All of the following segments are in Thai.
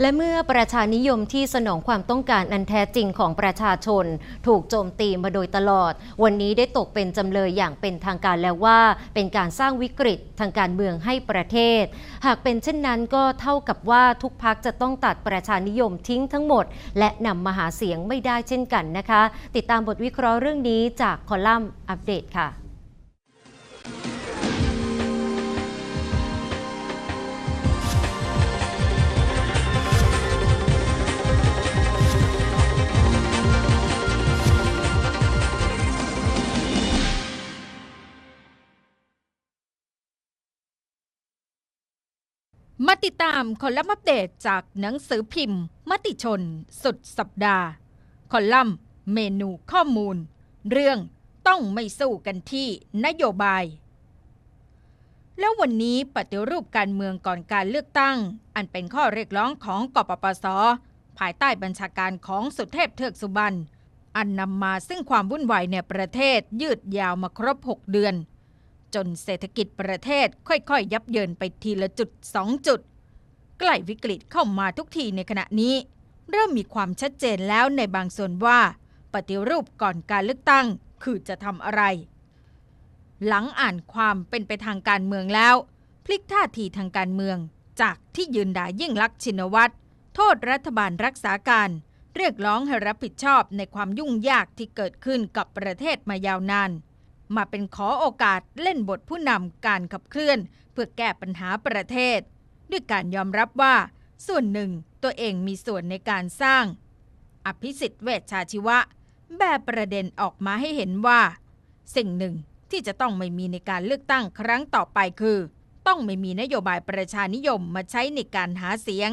และเมื่อประชานิยมที่สนองความต้องการอันแท้จริงของประชาชน ถูกโจมตีมาโดยตลอด วันนี้ได้ตกเป็นจำเลยอย่างเป็นทางการแล้วว่า เป็นการสร้างวิกฤตทางการเมืองให้ประเทศ หากเป็นเช่นนั้นก็เท่ากับว่าทุกพักจะต้องตัดประชานิยมทิ้งทั้งหมด และนำมาหาเสียงไม่ได้เช่นกันนะคะ ติดตามบทวิเคราะห์เรื่องนี้จากคอลัมน์อัปเดตค่ะ มาติดตามคอลัมน์อัปเดตจากหนังสือพิมพ์ มติชน สุดสัปดาห์ คอลัมน์ เมนูข้อมูล เรื่องต้องไม่สู้กันที่นโยบาย แล้ววันนี้ปฏิรูปการเมืองก่อนการเลือกตั้ง อันเป็นข้อเรียกร้องของกปปส ภายใต้บัญชาการของสุเทพเทือกสุบรรณอันนำมาซึ่งความวุ่นวายในประเทศยืดยาวมาครบ 6 เดือน จนเศรษฐกิจประเทศค่อยๆ ยับเยินไปทีละจุดสองจุด ใกล้วิกฤตเข้ามาทุกทีในขณะนี้ เริ่มมีความชัดเจนแล้วในบางส่วนว่า ปฏิรูปก่อนการเลือกตั้งคือจะทำอะไร หลังอ่านความเป็นไปทางการเมืองแล้ว พลิกท่าทีทางการเมือง จากที่ยืนด่ายิ่งลักษณ์ชินวัตรโทษรัฐบาลรักษาการ เรียกร้องให้รับผิดชอบในความยุ่งยากที่เกิดขึ้นกับประเทศมายาวนาน มาเป็นขอโอกาสเล่นบทผู้นำการขับเคลื่อน เพื่อแก้ปัญหาประเทศ ด้วยการยอมรับว่า ส่วนหนึ่งตัวเองมีส่วนในการสร้าง อภิสิทธิ์เวชชาชีวะ แบบประเด็นออกมาให้เห็นว่า สิ่งหนึ่งที่จะต้องไม่มีในการเลือกตั้งครั้งต่อไปคือ ต้องไม่มีนโยบายประชานิยมมาใช้ในการหาเสียง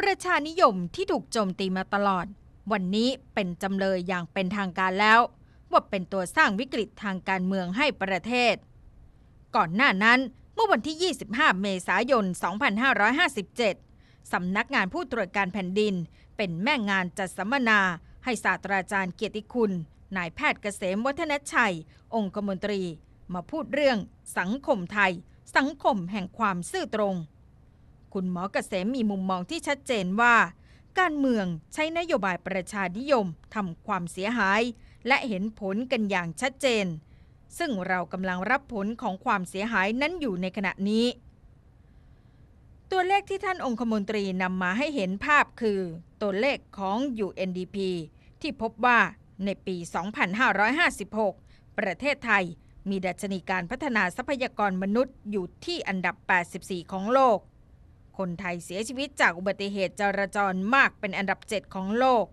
ประชานิยมที่ถูกโจมตีมาตลอด วันนี้เป็นจำเลยอย่างเป็นทางการแล้ว ว่าเป็นตัวสร้างวิกฤตทางการเมืองให้ประเทศ ก่อนหน้านั้นเมื่อวันที่ 25 เมษายน 2557 สำนักงานผู้ตรวจการแผ่นดิน เป็นแม่งานจัดสัมมนา ให้ศาสตราจารย์เกียรติคุณ นายแพทย์เกษมวัฒนชัย องคมนตรี มาพูดเรื่อง สังคมไทย สังคมแห่งความซื่อตรง คุณหมอเกษมมีมุมมองที่ชัดเจนว่า การเมืองใช้นโยบายประชานิยมทำความเสียหาย และเห็นผลกันอย่างชัดเจน ซึ่งเรากำลังรับผลของความเสียหายนั้นอยู่ในขณะนี้ ตัวเลขที่ท่านองคมนตรีนำมาให้เห็นภาพคือ ตัวเลขของ UNDP ที่พบว่าในปี 2556 ประเทศไทยมีดัชนีการพัฒนาทรัพยากรมนุษย์อยู่ที่อันดับ 84 ของโลก คนไทยเสียชีวิตจากอุบัติเหตุจราจรมากเป็นอันดับ 7 ของโลก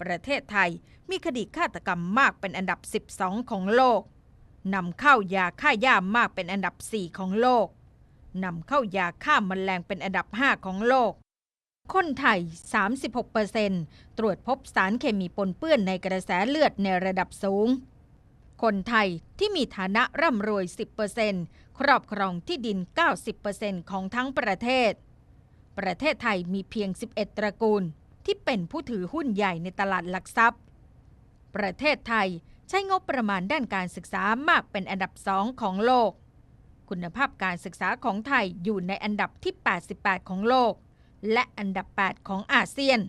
ประเทศไทยมีคดีฆาตกรรมมากเป็นอันดับ 12 ของโลก นำเข้ายาฆ่าหญ้ามากเป็นอันดับ 4 ของโลก นำเข้ายาฆ่าแมลงเป็นอันดับ 5 ของโลก คนไทย 36%ตรวจพบสารเคมีปนเปื้อนในกระแสเลือดในระดับสูง คนไทยที่มีฐานะร่ำรวย 10%ครอบครองที่ดิน 90%ของทั้งประเทศ ประเทศไทยมีเพียง 11 ตระกูล ที่เป็นผู้ถือหุ้นใหญ่ในตลาดหลักทรัพย์ ประเทศไทยใช้งบประมาณด้านการศึกษามากเป็นอันดับสองของโลก คุณภาพการศึกษาของไทยอยู่ในอันดับที่ 88 ของโลก และอันดับ 8 ของอาเซียน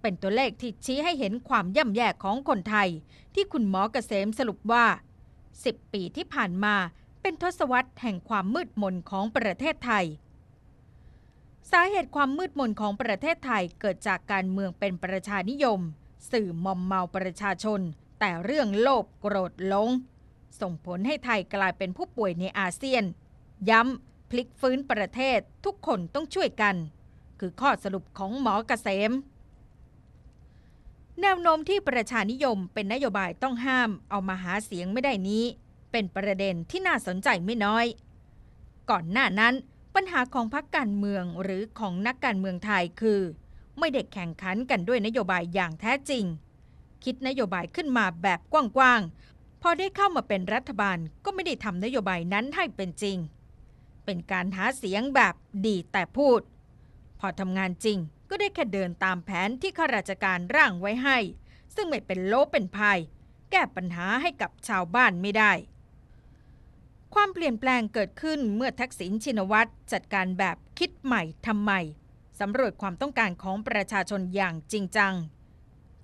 เป็นตัวเลขที่ชี้ให้เห็นความย่ำแย่ของคนไทย ที่คุณหมอเกษมสรุปว่า 10 ปีที่ผ่านมาเป็นทศวรรษแห่งความมืดมนของประเทศไทย สาเหตุความมืดมนของประเทศไทยเกิดจากการเมืองเป็นประชานิยม สื่อมอมเมาประชาชน แต่เรื่องโลภโกรธลง ส่งผลให้ไทยกลายเป็นผู้ป่วยในอาเซียน ย้ำพลิกฟื้นประเทศทุกคนต้องช่วยกัน คือข้อสรุปของหมอเกษม แนวโน้มที่ประชานิยมเป็นนโยบายต้องห้ามเอามาหาเสียงไม่ได้นี้ เป็นประเด็นที่น่าสนใจไม่น้อย ก่อนหน้านั้น ปัญหาของพรรคการเมืองหรือของนักการเมืองไทยคือ ไม่ได้แข่งขันกันด้วยนโยบายอย่างแท้จริง คิดนโยบายขึ้นมาแบบกว้างๆ พอได้เข้ามาเป็นรัฐบาลก็ไม่ได้ทำนโยบายนั้นให้เป็นจริง เป็นการหาเสียงแบบดีแต่พูด พอทำงานจริงก็ได้แค่เดินตามแผนที่ข้าราชการร่างไว้ให้ ซึ่งไม่เป็นโลเป็นพายแก้ปัญหาให้กับชาวบ้านไม่ได้ ความเปลี่ยนแปลงเกิดขึ้นเมื่อทักษิณชินวัตรจัดการแบบคิดใหม่ทำใหม่สำรวจความต้องการของประชาชนอย่างจริงจัง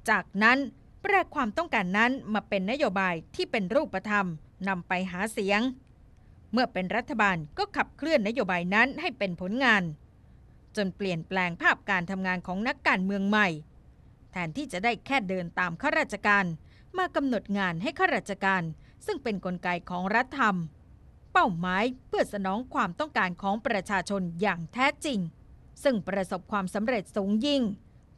จากนั้นแปลความต้องการนั้นมาเป็นนโยบายที่เป็นรูปธรรมนำไปหาเสียง เมื่อเป็นรัฐบาลก็ขับเคลื่อนนโยบายนั้นให้เป็นผลงาน จนเปลี่ยนแปลงภาพการทำงานของนักการเมืองใหม่ แทนที่จะได้แค่เดินตามข้าราชการ มากำหนดงานให้ข้าราชการ ซึ่งเป็นนกลไกของรัฐธรรม เป้าหมายเพื่อสนองความต้องการของประชาชนอย่างแท้จริง ซึ่งประสบความสำเร็จสูงยิ่ง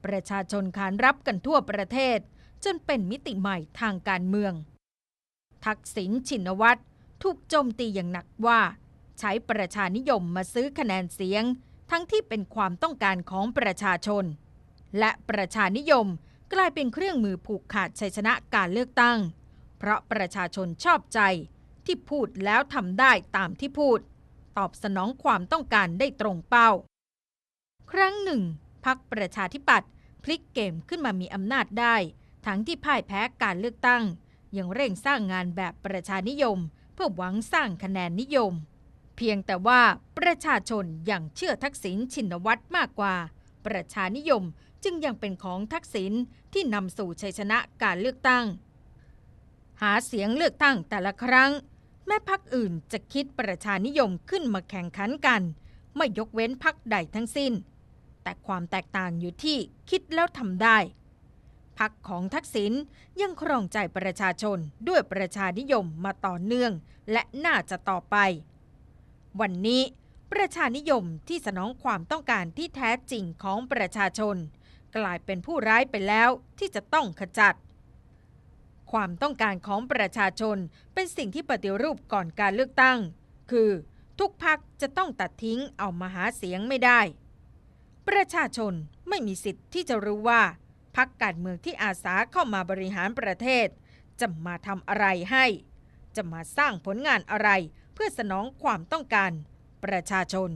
ประชาชนขานรับกันทั่วประเทศ จนเป็นมิติใหม่ทางการเมือง ทักษิณชินวัตรถูกโจมตีอย่างหนักว่า ใช้ประชานิยมมาซื้อคะแนนเสียง ทั้งที่เป็นความต้องการของประชาชน และประชานิยมกลายเป็นเครื่องมือผูกขาดชัยชนะการเลือกตั้ง เพราะประชาชนชอบใจ ที่พูดแล้วทำได้ตามที่พูด ตอบสนองความต้องการได้ตรงเป้า ครั้งหนึ่งพักประชาธิปัตย์พลิกเกมขึ้นมามีอำนาจได้ ทั้งที่พ่ายแพ้การเลือกตั้ง ยังเร่งสร้างงานแบบประชานิยม เพื่อหวังสร้างคะแนนนิยม เพียงแต่ว่าประชาชนยังเชื่อทักษิณชินวัตรมากกว่า ประชานิยมจึงยังเป็นของทักษิณที่นำสู่ชัยชนะการเลือกตั้ง หาเสียงเลือกตั้งแต่ละครั้ง แม้พักอื่นจะคิดประชานิยมขึ้นมาแข่งขันกัน ไม่ยกเว้นพักใดทั้งสิ้น แต่ความแตกต่างอยู่ที่คิดแล้วทำได้พักของทักษิณยังครองใจประชาชนด้วยประชานิยมมาต่อเนื่อง และน่าจะต่อไป วันนี้ประชานิยมที่สนองความต้องการที่แท้จริงของประชาชน กลายเป็นผู้ร้ายไปแล้วที่จะต้องขจัด ความต้องการของประชาชนเป็นสิ่งที่ปฏิรูปก่อนการเลือกตั้ง คือทุกพักจะต้องตัดทิ้งเอามาหาเสียงไม่ได้ ประชาชนไม่มีสิทธิ์ที่จะรู้ว่าพักการเมืองที่อาสาเข้ามาบริหารประเทศ จะมาทำอะไรให้ จะมาสร้างผลงานอะไรเพื่อสนองความต้องการประชาชน